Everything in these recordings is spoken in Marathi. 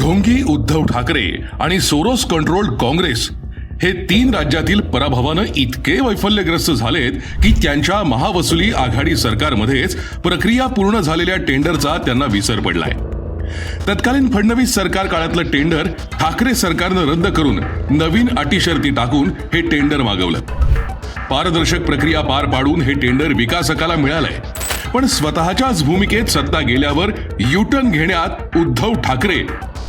ढोंगी उद्धव ठाकरे आणि सोरोस कंट्रोल्ड काँग्रेस हे तीन राज्यातील पराभवानं इतके वैफल्यग्रस्त झालेत की त्यांच्या महावसुली आघाडी सरकारमध्येच प्रक्रिया पूर्ण झालेल्या टेंडरचा त्यांना विसर पडलाय. तत्कालीन फडणवीस सरकार काळातलं टेंडर ठाकरे सरकारनं रद्द करून नवीन अटी शर्ती टाकून हे टेंडर मागवलं. पारदर्शक प्रक्रिया पार पाडून हे टेंडर विकासकाला मिळालंय. पण स्वतःच्याच भूमिकेत सत्ता गेल्यावर युटर्न घेण्यात उद्धव ठाकरे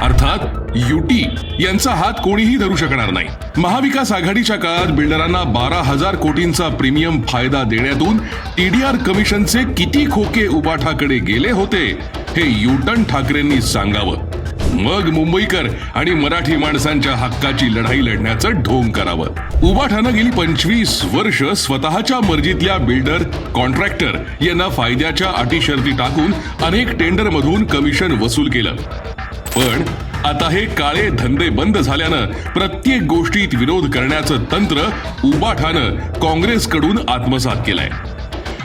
अर्थात युटी यांचा हात कोणीही धरू शकणार नाही. महाविकास आघाडीच्या काळात बिल्डरांना बारा हजार कोटींचा प्रीमियम फायदा देण्यातून टीडीआर कमिशनचे किती खोके उबाठाकडे गेले होते हे युटर्न ठाकरेंनी सांगावं. मग मुंबईकर आणि मराठी माणसांच्या हक्काची लढाई लढण्याचं ढोंग करावं. उबाठानं गेली पंचवीस वर्ष स्वतःच्या मर्जीतल्या बिल्डर कॉन्ट्रॅक्टर यांना फायद्याच्या अटी शर्ती टाकून अनेक टेंडर मधून कमिशन वसूल केलं. पण आता हे काळे धंदे बंद झाल्यानं प्रत्येक गोष्टीत विरोध करण्याचं तंत्र उबाठानं काँग्रेसकडून आत्मसात केलंय.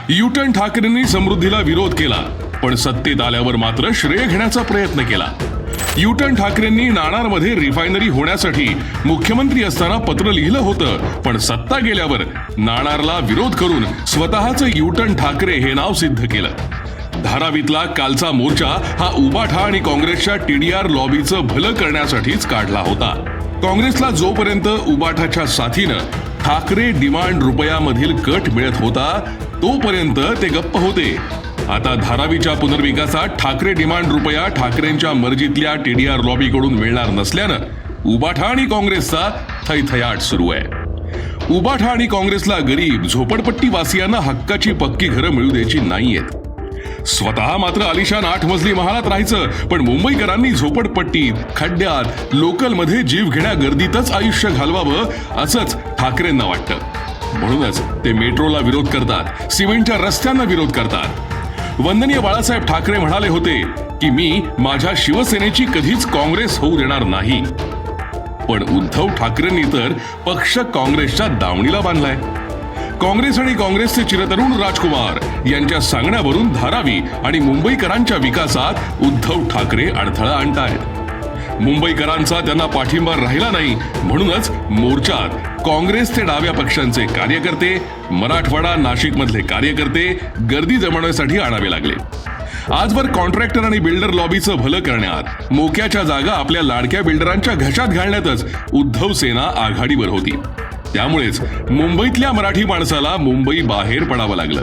युटन ठाकरेंनी समृद्धीला विरोध केला पण सत्तेत आल्यावर मात्र श्रेय घेण्याचा प्रयत्न केला. युटन ठाकरेंनी नाणारमध्ये रिफायनरी होण्यासाठी मुख्यमंत्री असताना पत्र लिहिलं होतं पण सत्ता गेल्यावर नाणारला विरोध करून स्वतःचं युटन ठाकरे हे नाव सिद्ध केलं. धारावीतला कालचा मोर्चा हा उबाठा आणि काँग्रेसच्या टीडीआर लॉबीचं भलं करण्यासाठीच काढला होता. काँग्रेसला जोपर्यंत उबाठाच्या साथीनं ठाकरे डिमांड रुपयामधील कट मिळत होता तोपर्यंत ते गप्प होते. आता धारावीच्या पुनर्विकासात ठाकरे डिमांड रुपया ठाकरेंच्या मर्जीतल्या टीडीआर लॉबीकडून मिळणार नसल्यानं उबाठा आणि काँग्रेसचा थैथयाट सुरू आहे. उबाठा आणि काँग्रेसला गरीब झोपडपट्टी वासियांना हक्काची पक्की घरं मिळू द्यायची नाहीयेत. स्वतः मात्र आलिशान आठ मजली महालात राहायचं पण मुंबईकरांनी झोपडपट्टीत खड्ड्यात लोकलमध्ये जीव घेण्या गर्दीतच आयुष्य घालवावं असंच ठाकरेंना वाटतं. म्हणूनच ते मेट्रोला विरोध करतात सिमेंटच्या रस्त्यांना विरोध करतात. वंदनीय बाळासाहेब ठाकरे म्हणाले होते की मी माझ्या शिवसेनेची कधीच काँग्रेस होऊ देणार नाही. पण उद्धव ठाकरेंनी तर पक्ष काँग्रेसच्या दावणीला बांधलाय. काँग्रेस आणि काँग्रेसचे चिरतरुण राजकुमार यांच्या सांगण्यावरून धारावी आणि मुंबईकरांच्या विकासात उद्धव ठाकरे अडथळा आणतायत. मुंबईकरांचा त्यांना पाठिंबा राहिला नाही. म्हणूनच मोर्चात काँग्रेस ते डाव्या पक्षांचे कार्यकर्ते मराठवाडा नाशिक मधले कार्यकर्ते गर्दी जमवण्यासाठी आणावे लागले. आजवर कॉन्ट्रॅक्टर आणि बिल्डर लॉबीचं भलं करण्यात मोक्याच्या जागा आपल्या लाडक्या बिल्डरांच्या घशात घालण्यातच उद्धव सेना आघाडीवर होती. त्यामुळेच मुंबईतल्या मराठी माणसाला मुंबई बाहेर पडावं लागलं.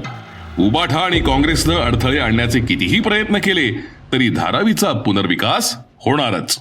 उबाठा आणि काँग्रेसनं अडथळे आणण्याचे कितीही प्रयत्न केले तरी धारावीचा पुनर्विकास होणारच.